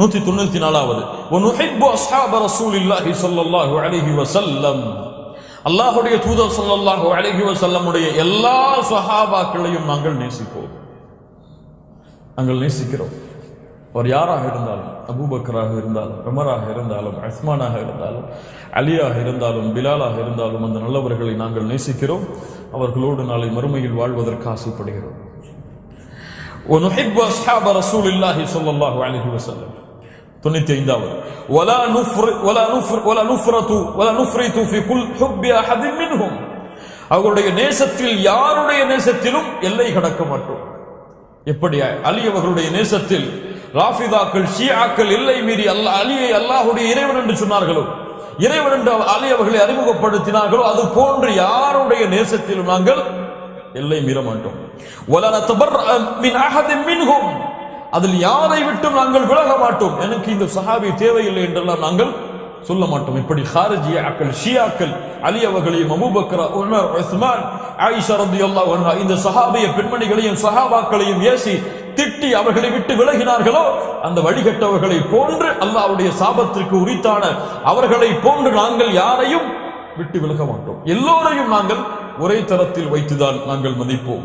நூற்றி தொண்ணூற்றி நாலாவது அல்லாஹுடைய தூதர் சொல்லல்லாஹு அழகி வசல்லமுடைய எல்லா சுஹாபாக்களையும் நாங்கள் நேசிப்போம். நாங்கள் நேசிக்கிறோம். அவர் யாராக இருந்தாலும் அபூபக்கராக இருந்தாலும் உமராக இருந்தாலும் அஸ்மானாக இருந்தாலும் அலியாக இருந்தாலும் பிலாலாக இருந்தாலும் அந்த நல்லவர்களை நாங்கள் நேசிக்கிறோம். அவர்களோடு நாளை மறுமையில் வாழ்வதற்கு ஆசைப்படுகிறோம். ونحب أصحاب رسول الله صلى الله عليه وسلم தொண்ணூத்தி ஐந்தாவது ولا نفر ولا نفر ولا نفرط ولا نفرط في كل حب أحد منهم அவர்களுடைய நேசத்தில் யாருடைய நேசத்திலும் எல்லை கடக்க மாட்டோம் எப்படி அலி அவர்களுடைய நேசத்தில் ராஃபிதாக்கள் ஷியாக்கள் எல்லை மீறி அல்லாஹ் அலியை அல்லாஹ்வுடைய இறைவன் என்று சொன்னார்களோ இறைவன் என்று அலி அவர்களை அறிமுகப்படுத்தினார்களோ அது போன்று யாருடைய நேசத்திலும் நாங்கள் எல்லை மீற மாட்டோம் وَلَا نَتَبَرَّأَ مِنْ أَحَدٍ مِنْهُمْ அதில் யாரை விட்டும் நாங்கள் விலக மாட்டோம். எனக்கு இந்த சஹாபி தேவையில்லை என்றெல்லாம் நாங்கள் சொல்ல மாட்டோம். இப்படி ஹாரஜியாக்கள் ஷியாக்கள் அலி அவர்களையும் Abu Bakr Umar Usman Ayesha ரந்தியல்லாஹு அன்ஹா இந்த சஹாபிய பெண்மணிகளையும் சஹாபாக்களையும் ஏசி திட்டி அவர்களை விட்டு விலகினார்களோ அந்த வழிகட்டவர்களை போன்று அல்லாவுடைய சாபத்திற்கு உரித்தான அவர்களை போன்று நாங்கள் யாரையும் விட்டு விலக மாட்டோம். எல்லோரையும் நாங்கள் ஒரே தரத்தில் வைத்துதான் நாங்கள் மதிப்போம்.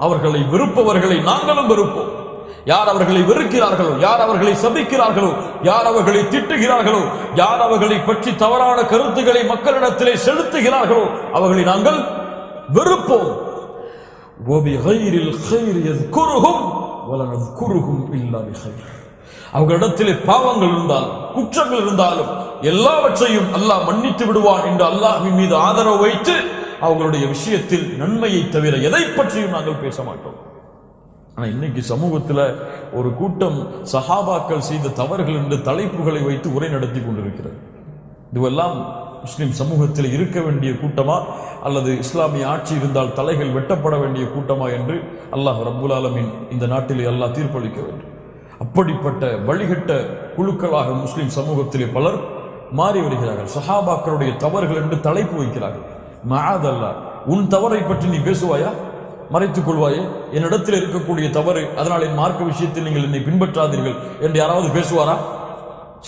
அவர்களை வெறுப்பவர்களை நாங்களும் வெறுப்போம். யார் அவர்களை வெறுக்கிறார்களோ யார் அவர்களை சபிக்கிறார்களோ யார் அவர்களை திட்டுகிறார்களோ யார் அவர்களை பற்றி தவறான கருத்துக்களை மக்களிடத்திலே செலுத்துகிறார்களோ அவர்களை நாங்கள் வெறுப்போம். அவர்களிடத்திலே பாவங்கள் இருந்தால் குற்றங்கள் இருந்தாலும் எல்லாவற்றையும் அல்லாஹ் மன்னித்து விடுவான் என்று அல்லாஹின் மீது ஆதரவு வைத்து அவங்களுடைய விஷயத்தில் நன்மையை தவிர எதை பற்றியும் நாங்கள் பேச மாட்டோம். ஆனா இன்னைக்கு சமூகத்துல ஒரு கூட்டம் சஹாபாக்கள் செய்த தவறுகள் என்று தலைப்புகளை வைத்து உரை நடத்தி கொண்டிருக்கிறது. இதுவெல்லாம் முஸ்லிம் சமூகத்தில் இருக்க வேண்டிய கூட்டமா? அல்லது இஸ்லாமிய ஆட்சி இருந்தால் தலைகள் வெட்டப்பட வேண்டிய கூட்டமா என்று அல்லாஹ் ரப்புல் ஆலமின் இந்த நாட்டிலே அல்லாஹ் தீர்ப்பளிக்க வேண்டும். அப்படிப்பட்ட வழிகட்ட குழுக்களாக முஸ்லிம் சமூகத்திலே பலர் மாறி வருகிறார்கள். சஹாபாக்களுடைய தவறுகள் என்று தலைப்பு வைக்கிறார்கள். மகாதல்லா உன் தவறை பற்றி நீ பேசுவாயா? மறைத்துக் கொள்வாயே? என்னிடத்தில் இருக்கக்கூடிய தவறு அதனால் என் மார்க்க விஷயத்தில் நீங்கள் என்னை பின்பற்றாதீர்கள் என்று யாராவது பேசுவாரா?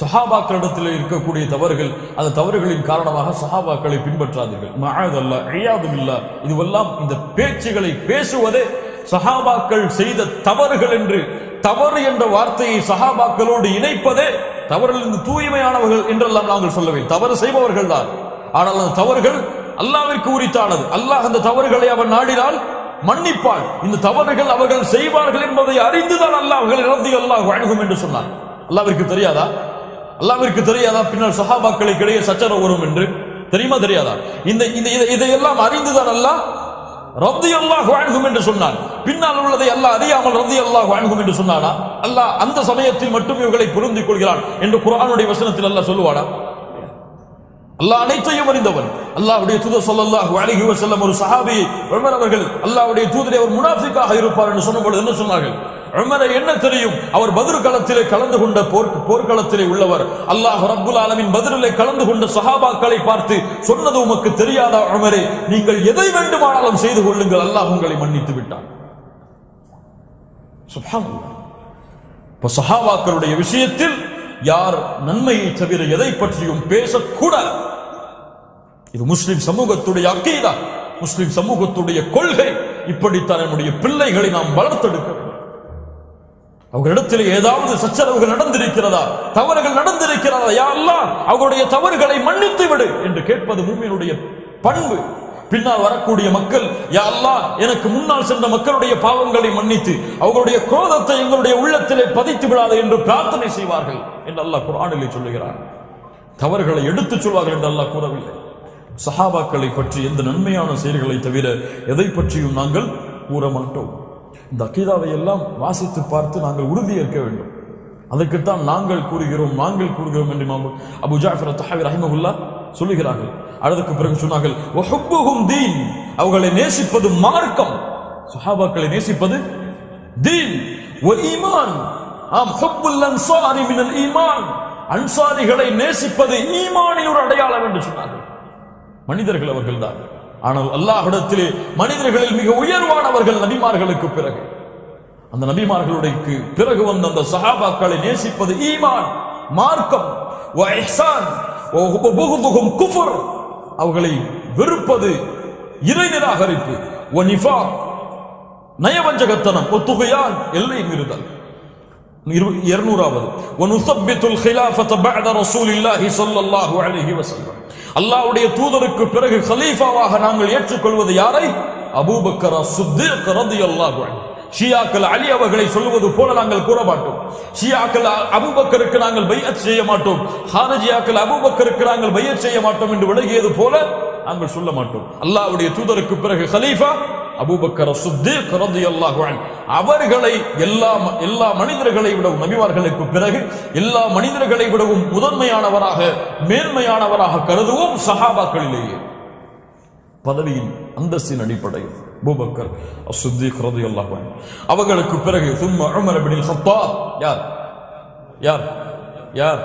சஹாபாக்களிடத்தில் இருக்கக்கூடிய தவறுகள் அந்த தவறுகளின் காரணமாக சஹாபாக்களை பின்பற்றாதீர்கள். மஆதல்லா ஐயாதுமில்லா இதுவெல்லாம் இந்த பேச்சுகளை பேசுவதே சஹாபாக்கள் செய்த தவறுகள் என்று தவறு என்ற வார்த்தையை சஹாபாக்களோடு இணைப்பதே தவறிலிருந்து தூய்மையானவர்கள் என்றெல்லாம் நாங்கள் சொல்லவில்லை தவறு செய்பவர்கள் தான். ஆனால் அந்த தவறுகள் அல்லாவிற்கு உரித்தானது. அல்லாஹ் அந்த தவறுகளை அவன் நாடினால் மன்னிப்பான் இந்த தவறுகள் அவர்கள் செய்வார்கள் என்பதை அறிந்துதான் அல்லாஹ் அவர்களை இறந்து அல்லாஹ் வழங்கும் என்று சொன்னான். அல்லாவிற்கு தெரியாதா? அல்லாவிற்கு தெரியாதா? பின்னால் சஹாபாக்களுக்கு இடையே சச்சரவு வரும் என்று. தெரியுமா தெரியாதா? இந்த இந்த இதை- இதையெல்லாம் அறிந்துதான் அல்லாஹ் ரத்தி அல்லாஹ் வாழ்கும் என்று சொன்னான். பின்னால் உள்ளதை அல்லாஹ் அறியாமல் ரத்தி அல்லாஹ் வாழ்கும் என்று சொன்னானா? அல்லாஹ் அந்த சமயத்தில் மட்டும் இவர்களை புரிந்து கொள்கிறான் என்று குரானுடைய வசனத்தில் அல்லாஹ் சொல்லுவானா? அல்லாஹ் அனைத்தையும் அறிந்தவன். அல்லாஹ்வுடைய தூதர் ஸல்லல்லாஹு அலைஹி வஸல்லம் ஒரு சஹாபி உமர் அவர்கள் அல்லாஹ்வுடைய தூதரை ஒரு முனாஃபிக்காக இருப்பார் என்று சொன்னபொழுது என்ன சொன்னார்கள்? உமரை என்ன தெரியும்? அவர் பத்ர் களத்திலே கலந்து கொண்ட போர் போர்க்களத்திலே உள்ளவர். அல்லாஹ் ரப்புல் ஆலமின் பதிலே கலந்து கொண்ட சஹாபாக்களை பார்த்து சொன்னது உமக்கு தெரியாதா உமரே? நீங்கள் எதை வேண்டுமானாலும் செய்து கொள்ளுங்கள். அல்லாஹ் உங்களை மன்னித்து விட்டான். இப்போ சஹாபாக்களுடைய விஷயத்தில் யார் நன்மையை தவிர எதை பற்றியும் பேசக்கூடாது. இது முஸ்லிம் சமூகத்துடைய அக்கீதா முஸ்லிம் சமூகத்துடைய கொள்கை. இப்படித்தான் நம்முடைய பிள்ளைகளை நாம் வளர்த்தெடுக்க அவர்களிடத்தில் ஏதாவது சச்சரவுகள் நடந்திருக்கிறதா தவறுகள் நடந்திருக்கிறதா யா அல்லா அவருடைய தவறுகளை மன்னித்து விடு என்று கேட்பது மூமியினுடைய பண்பு. பின்னால் வரக்கூடிய மக்கள் யா அல்லா எனக்கு முன்னால் சென்ற மக்களுடைய பாவங்களை மன்னித்து அவர்களுடைய குரோதத்தை எங்களுடைய உள்ளத்திலே பதித்து விடாது என்று பிரார்த்தனை செய்வார்கள் என்று அல்லாஹ் குரானிலே சொல்லுகிறார் தவறுகளை எடுத்துச் சொல்வார்கள் என்று அல்லாஹ் கூறவில்லை. சஹாபாக்களை பற்றி எந்த நன்மையான செயல்களை தவிர எதை பற்றியும் நாங்கள் கூற மாட்டோம். இந்த அக்கீதாவை எல்லாம் வாசித்து பார்த்து நாங்கள் உறுதியேற்க வேண்டும். அதற்குத்தான் நாங்கள் கூறுகிறோம் நாங்கள் கூறுகிறோம் என்று இமாம் அபு ஜாஃபர் தஹாவி ரஹிமகுல்லா சொல்லுகிறார்கள். அதற்கு பிறகு சொன்னார்கள் தீன். அவர்களை நேசிப்பது மார்க்கம். சஹாபாக்களை நேசிப்பது தீன். ஈமான். ஆம் ஹுப்புல் அன்சாரி மினல் ஈமான். அன்சாரிகளை நேசிப்பது ஈமானின் ஒரு அடையாளம் என்று சொன்னார்கள். மனிதர்கள் அவர்கள்தான். ஆனால் அல்லாஹிடத்திலே மனிதர்களில் மிக உயர்வானவர்கள் நபிமார்களுக்கு பிறகு. அந்த நபிமார்களுடைக்கு பிறகு வந்த அந்த சஹாபாக்களை நேசிப்பது ஈமான் மார்க்கம் வ குஃபர். அவர்களை வெறுப்பது இறை நிராகரிப்பு நயவஞ்சகத்தனம் ஒத்துகையான் எல்லை மீறுதல். இரு- இருநூறாவது அல்லாவுடைய தூதருக்கு பிறகு ஹலீஃபாவாக நாங்கள் ஏற்றுக்கொள்வது யாரை? அபூபக்கர சுத்திக் ரதி அல்லாஹ் ஷியாக்கள் அலி அவர்களை சொல்லுவது போல நாங்கள் கூற மாட்டோம். ஷியாக்கள் அபுபக்கருக்கு நாங்கள் பையத் செய்ய மாட்டோம். ஹாரஜியாக்கள் அபுபக்கருக்கு நாங்கள் பையத் செய்ய மாட்டோம் என்று விலகியது போல நாங்கள் சொல்ல மாட்டோம். அல்லாவுடைய தூதருக்கு பிறகு ஹலீஃபா அபூபக்கர் சுத்தீக் ரலியல்லாஹு அவர்களை எல்லா ம- எல்லா மனிதர்களை விடவும் நபிமார்களுக்கு பிறகு எல்லா மனிதர்களை விடவும் முதன்மையானவராக மேன்மையானவராக கருதுவோம் சஹாபாக்களிலேயே பதவியின் அந்தஸ்தின் அடிப்படையில் அபூபக்கர் அஸ்ஸித்தீக் ரலியல்லாஹு அவர்களுக்கு பிறகு சும்மா உமர் இப்னுல் கத்தாப் யார்? யார்? யார்?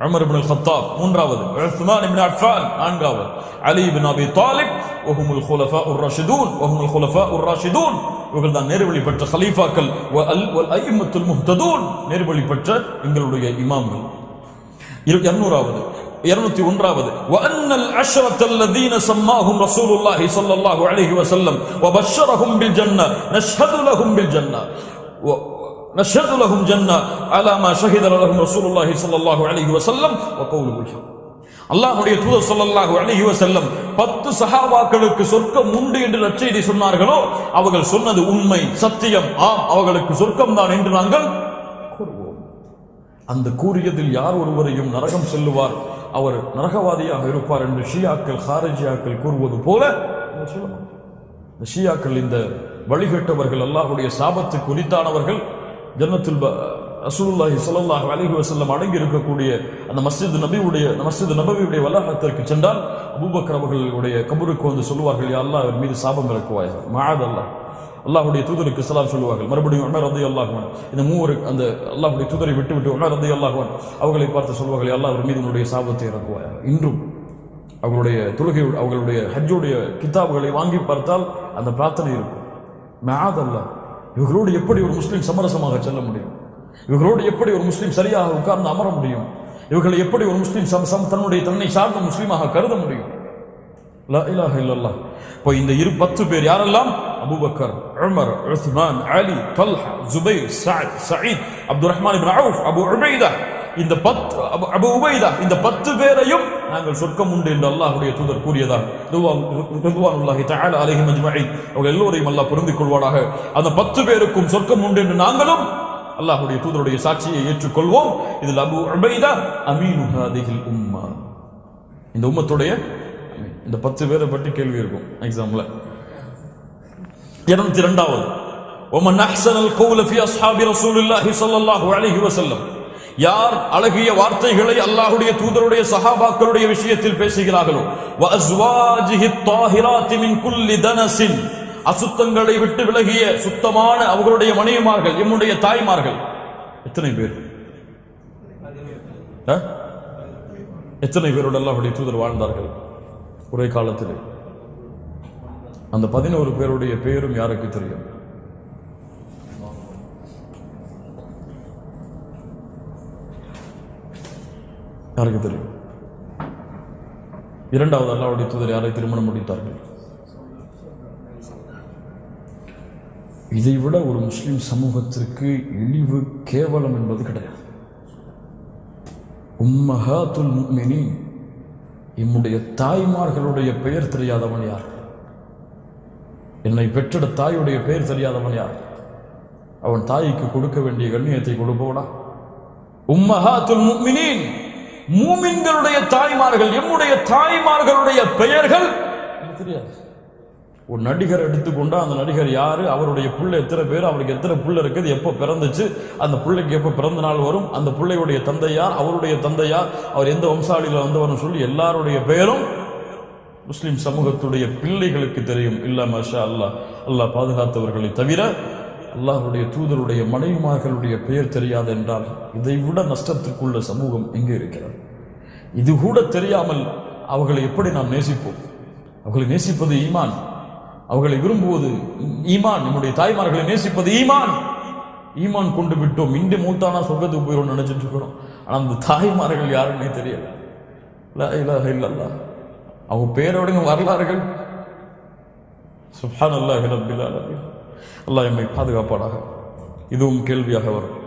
உமர் இப்னுல் கத்தாப் மூன்றாவது உஸ்மான் இப்னு அஃபான் நான்காவது அலி இப்னு அபி தாலிப் வஹுமுல் குலஃபாஉர் ராஷிதூன் வஹுமுல் குலஃபாஉர் ராஷிதூன் இவர்கள் தான் நேர்வழி பெற்ற கலீஃபாக்கள் வ அல் வல் அய்யிம்மத்துல் முஹ்ததூன் நேர்வழி பெற்ற எங்களுடைய இமாம்கள் இரு- இருநூறாவது இருநூத்தி ஒன்றாவது وأن العشرة الذين سماهم رسول الله صلى الله عليه وسلم وبشرهم بالجنة نشهد لهم بالجنة و- نشهد لهم جنة على ما شهد لهم رسول الله صلى الله عليه وسلم وقوله الحق அல்லாஹ்வுடைய தூதர் ஸல்லல்லாஹு அலைஹி வஸல்லம் பத்து சஹாபாக்களுக்கு சொர்க்கம் உண்டு என்று நற்செய்தி சொன்னார்களோ அவர்கள் சொன்னது உண்மை சத்தியம் ஆம் அவர்களுக்கு சொர்க்கம் தான் என்று நாங்கள் கூறுவோம் அந்த கூறியதில் யார் ஒருவரையும் நரகம் செல்லுவார் அவர் நரகவாதியாக இருப்பார் என்று ஷியாக்கள் ஹாரஜியாக்கள் கூறுவது போல நம்ம சொல்ல மாட்டோம். இந்த ஷியாக்கள் இந்த வழிகட்டவர்கள் அல்லாஹ்வுடைய சாபத்துக்கு உரித்தானவர்கள் ஜன்னத்துல் ப- சல்லாஹ் ஸல்லல்லாஹு வசல்லம் அடங்கி இருக்கக்கூடிய அந்த மஸ்ஜித் நபியுடைய மஸ்ஜித் நபியுடைய வளாகத்திற்கு சென்றால் அபூபக்கர் அவர்களுடைய கபருக்கு வந்து சொல்லுவார்கள் யா அல்லாஹ் அவர் மீது சாபம் இறக்குவாய் மாத அல்லாஹ். அல்லாஹுடைய தூதருக்கு சலாம் சொல்லுவார்கள். மறுபடியும் உமர் ரந்தை அல்லாஹ்வான் இந்த மூவர் அந்த அல்லாஹுடைய தூதரை விட்டு விட்டு உமர் ரந்தை அல்லாஹ்வான் அவர்களை பார்த்து சொல்லுவார்கள் அல்லாஹ் அவர் மீது உன்னுடைய சாபத்தை இறக்குவாய் இன்றும் அவர்களுடைய தொழுகை அவர்களுடைய ஹஜ்ஜுடைய கிதாபுகளை வாங்கி பார்த்தால் அந்த பிரார்த்தனை இருக்கும். மாத அல்லாஹ். இவர்களோடு எப்படி ஒரு முஸ்லீம் சமரசமாக செல்ல முடியும் இவர்களோடு எப்படி ஒரு முஸ்லீம் சரியாக உட்கார்ந்து அமர முடியும் இவர்களை எப்படி ஒரு முஸ்லீம் சம் சம் தன்னுடைய தன்னை சார்ந்த முஸ்லீமாக கருத முடியும் லா இலாஹ இப்போ இந்த இரு பத்து பேர் யாரெல்லாம் Abu Bakr Umar Usman Ali Talha Zubair Saad Saeed Abdul Rahman ibn Abu Ubaida இந்த பத்து அபு உபைதா இந்த பத்து பேரையும் நாங்கள் சொர்க்கம் உண்டு என்று அல்லாஹுடைய தூதர் கூறியதாக ரிதுவானுல்லாஹி தஆலா அலைஹி மஜ்மஈன் அவங்க எல்லோரையும் அல்லாஹ் பொருந்திக் கொள்வாராக அந்த பத்து பேருக்கும் சொர்க்கம் உண்டு என்று நாங்களும் அல்லாஹுடைய தூதருடைய சாட்சியை ஏற்றுக்கொள்வோம். இதில் அபு உபைதா அமீனு ஹாதிஹில் உம்மா. இந்த உம்மத்துடைய இந்த பத்து பேரை பற்றி கேள்வி இருக்கும் எக்ஸாம்ல இருநூத்தி ரெண்டாவது ஒமன் அஹ்சனல் கௌல ஃபி அஸ்ஹாபி ரசூலுல்லாஹி ஸல்லல்லாஹு அலைஹி வஸல்லம். யார் அழகிய வார்த்தைகளை அல்லாஹுடைய தூதருடைய சஹாபாக்களுடைய விஷயத்தில் பேசுகிறார்களோ? அசுத்தங்களை விட்டு விலகிய சுத்தமான அவர்களுடைய மனைவிமார்கள் எம்முடைய தாய்மார்கள். எத்தனை பேர்? எத்தனை பேரோடு அல்லாஹுடைய தூதர் வாழ்ந்தார்கள்? ஒரே காலத்தில். அந்த பதினோரு பேருடைய பேரும் யாருக்கு தெரியும்? யாருக்கு தெரியும்? இரண்டாவது அல்லாவுடைய தூதர் யாரை திருமணம் முடித்தார்கள் இதை விட ஒரு முஸ்லீம் சமூகத்திற்கு இழிவு கேவலம் என்பது கிடையாது. உம்மஹாத்துல் முக்மினி என்னுடைய தாய்மார்களுடைய பெயர் தெரியாதவன் யார்? என்னை பெற்றெட தாயுடைய பெயர் தெரியாதவன் யார்? அவன் தாய்க்கு கொடுக்க வேண்டிய கண்ணியத்தை கொடுப்பவனா? உம்மஹாத்துல் முக்மினின்! மூமின்களுடைய தாய்மார்கள் எம்முடைய தாய்மார்களுடைய பெயர்கள்? தெரியாது. ஒரு நடிகர் எடுத்துக்கொண்டா அந்த நடிகர் யாரு? அவருடைய பிள்ளை எத்தனை பேர்? அவருக்கு எத்தனை பிள்ளை இருக்குது? எப்போ பிறந்துச்சு? அந்த பிள்ளைக்கு எப்போ பிறந்த நாள் வரும்? அந்த பிள்ளையுடைய தந்தையார் அவருடைய தந்தையார் அவர் எந்த வம்சாவளியில் வந்தவர்னு சொல்லி எல்லாருடைய பெயரும் முஸ்லிம் சமூகத்துடைய பிள்ளைகளுக்கு தெரியும். இல்ல மஷா அல்லாஹ். அல்லாஹ் பாதுகாத்தவர்களை தவிர அல்லாஹுடைய தூதருடைய மனைவிமார்களுடைய பெயர் தெரியாது என்றால் இதை விட நஷ்டத்திற்குள்ள சமூகம் எங்கே இருக்கிறது? இது கூட தெரியாமல் அவர்களை எப்படி நாம் நேசிப்போம்? அவர்களை நேசிப்பது ஈமான். அவர்களை விரும்புவது ஈமான். நம்முடைய தாய்மார்களை நேசிப்பது ஈமான். ஈமான் கொண்டு விட்டோம். இன்று மூத்தானா சொர்க்கத்துக்கு போயிடும் நினைச்சிட்டு இருக்கிறோம். ஆனால் அந்த தாய்மார்கள் யாருன்னே தெரியல. இல்லை இலாஹ அவங்க பேரோடுங்க வரலாறுகள். சுப்ஹானல்லாஹி அல்லாஹ் ஆலமீன். அல்லாஹ் எம்மை பாதுகாப்பாளாக இதுவும் கேள்வியாக வரும்.